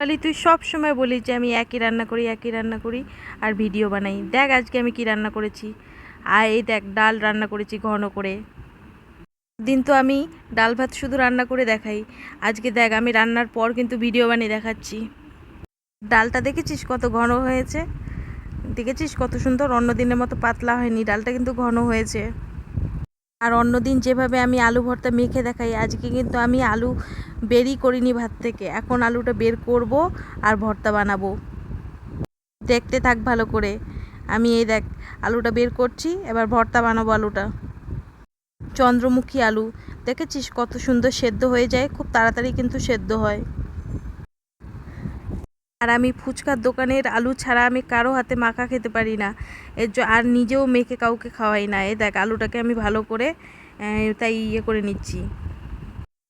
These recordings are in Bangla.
খালি তুই সব সময় বলিস যে আমি একই রান্না করি, একই রান্না করি আর ভিডিও বানাই। দেখ আজকে আমি কি রান্না করেছি। আর এই দেখ, ডাল রান্না করেছি ঘন করে। দিন তো আমি ডাল ভাত শুধু রান্না করে দেখাই। আজকে দেখ, আমি রান্নার পর কিন্তু ভিডিও বানিয়ে দেখাচ্ছি। ডালটা দেখেছিস কত ঘন হয়েছে? দেখেছিস কত সুন্দর? অন্য দিনের মতো পাতলা হয়নি। ডালটা কিন্তু ঘন হয়েছে। আর অন্য দিন যেভাবে আমি আলু ভর্তা মেখে দেখাই, আজকে কিন্তু আমি আলু বেরই করিনি ভাত থেকে। এখন আলুটা বের করব আর ভর্তা বানাবো। দেখতে থাক ভালো করে। আমি এই দেখ, আলুটা বের করছি, এবার ভর্তা বানাবো আলুটা। চন্দ্রমুখী আলু। দেখেছিস কত সুন্দর সেদ্ধ হয়ে যায়? খুব তাড়াতাড়ি কিন্তু সেদ্ধ হয়। আর আমি ফুচকার দোকানের আলু ছাড়া আমি কারও হাতে মাখা খেতে পারি না। এর আর নিজেও মেখে কাউকে খাওয়াই না। এ দেখ, আলুটাকে আমি ভালো করে তাই ইয়ে করে নিচ্ছি।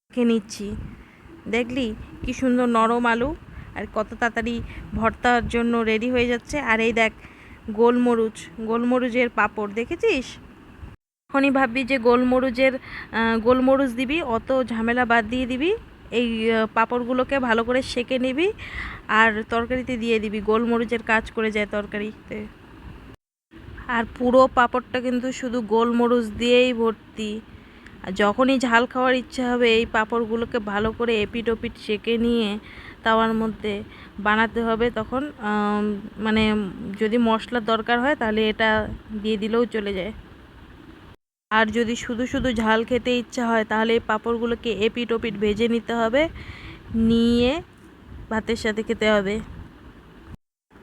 মেখে নিচ্ছি। দেখলি? কি সুন্দর নরম আলু। আর কত তাড়াতাড়ি ভর্তার জন্য রেডি হয়ে যাচ্ছে। আর এই দেখ, গোলমরুচ, গোলমরুচের পাপড়, দেখেছিস? এখনই ভাববি যে গোলমরুচের গোলমরুচ দিবি, অত ঝামেলা বাদ দিয়ে দিবি। এই পাঁপড়গুলোকে ভালো করে সেকে নিবি আর তরকারিতে দিয়ে দিবি। গোলমরিচের কাজ করে যায় তরকারিতে। আর পুরো পাঁপড়টা কিন্তু শুধু গোলমরিচ দিয়েই ভর্তি। আর যখনই ঝাল খাওয়ার ইচ্ছা হবে, এই পাঁপড়গুলোকে ভালো করে এপিট ওপিট সেকে নিয়ে তাওয়ার মধ্যে বানাতে হবে। তখন মানে যদি মশলার দরকার হয়, তাহলে এটা দিয়ে দিলেও চলে যায়। আর যদি শুধু শুধু ঝাল খেতে ইচ্ছা হয়, তাহলে এই পাঁপড়গুলোকে এপিট ওপিট ভেজে নিতে হবে, নিয়ে ভাতের সাথে খেতে হবে।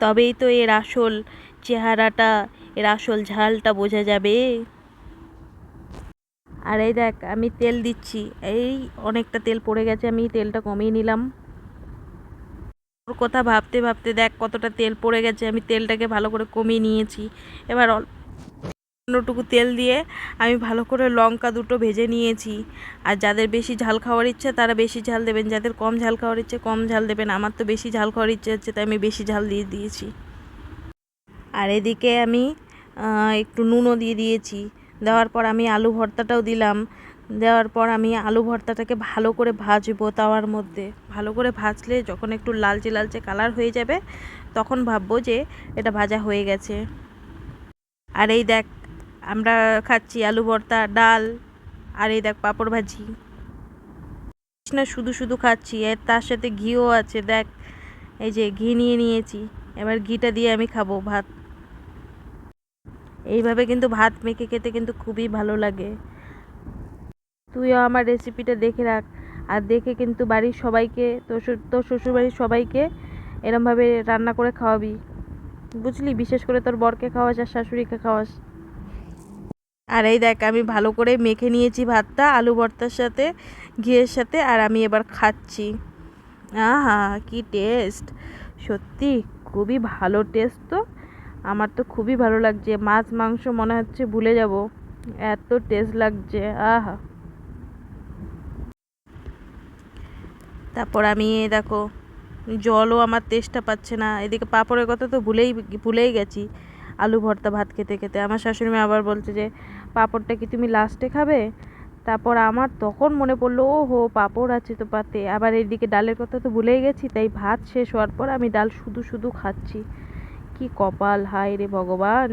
তবেই তো এর আসল চেহারাটা, এর আসল ঝালটা বোঝা যাবে। আর এই দেখ, আমি তেল দিচ্ছি। এই অনেকটা তেল পড়ে গেছে, আমি তেলটা কমিয়ে নিলাম। ওর কথা ভাবতে ভাবতে দেখ কতটা তেল পড়ে গেছে, আমি তেলটাকে ভালো করে কমিয়ে নিয়েছি। এবার অন্যটুকু তেল দিয়ে আমি ভালো করে লঙ্কা দুটো ভেজে নিয়েছি। আর যাদের বেশি ঝাল খাওয়ার ইচ্ছে, তারা বেশি ঝাল দেবেন। যাদের কম ঝাল খাওয়ার ইচ্ছে, কম ঝাল দেবেন। আমার তো বেশি ঝাল খাওয়ার ইচ্ছে হচ্ছে, তাই আমি বেশি ঝাল দিয়ে দিয়েছি। আর এদিকে আমি একটু নুনও দিয়ে দিয়েছি। দেওয়ার পর আমি আলু ভর্তাটাও দিলাম। দেওয়ার পর আমি আলু ভর্তাটাকে ভালো করে ভাজবো তাওয়ার মধ্যে। ভালো করে ভাজলে যখন একটু লালচে লালচে কালার হয়ে যাবে, তখন ভাববো যে এটা ভাজা হয়ে গেছে। আর এই দেখ আমরা খাচ্ছি আলু ভর্তা, ডাল আর এই দেখ পাঁপড় ভাজি। না শুধু শুধু খাচ্ছি, এর তার সাথে ঘিও আছে, দেখ, এই যে ঘি নিয়ে নিয়েছি, এবার ঘিটা দিয়ে আমি খাব ভাত। এইভাবে কিন্তু ভাত মেখে খেতে কিন্তু খুবই ভালো লাগে। তুইও আমার রেসিপিটা দেখে রাখ, আর দেখে কিন্তু বাড়ির সবাইকে, তোর তোর শ্বশুরবাড়ির সবাইকে এরমভাবে রান্না করে খাওয়াবি। বুঝলি? বিশেষ করে তোর বরকে খাওয়াস আর শাশুড়িকে খাওয়াস। আর এই দেখ, আমি ভালো করে মেখে নিয়েছি ভাতটা, আলু ভর্তার সাথে, ঘিয়ের সাথে, আর আমি এবার খাচ্ছি। আহা, কি টেস্ট সত্যি, খুবই ভালো টেস্ট তো। আমার তো খুবই ভালো লাগছে। মাছ, মাংস মনে হচ্ছে ভুলে যাব। এত টেস্ট লাগছে, আহা। তারপর আমি দেখো, জলও আমার তেষ্টা পাচ্ছে না। এদিকে পাঁপড়ের কথা তো ভুলেই ভুলেই গেছি। আলু ভর্তা ভাত খেতে খেতে। আমার শাশুড়ি মা আবার বলছে যে, পাঁপড়টা কি তুমি লাস্টে খাবে? তারপর আমার তখন মনে পড়ল ও হো পাঁপড় আছে তো পাতে। আবার এইদিকে ডালের কথা তো ভুলেই গেছি, তাই ভাত শেষ হওয়ার পর আমি ডাল শুধু শুধু খাচ্ছি। কি কপাল, হায় রে ভগবান!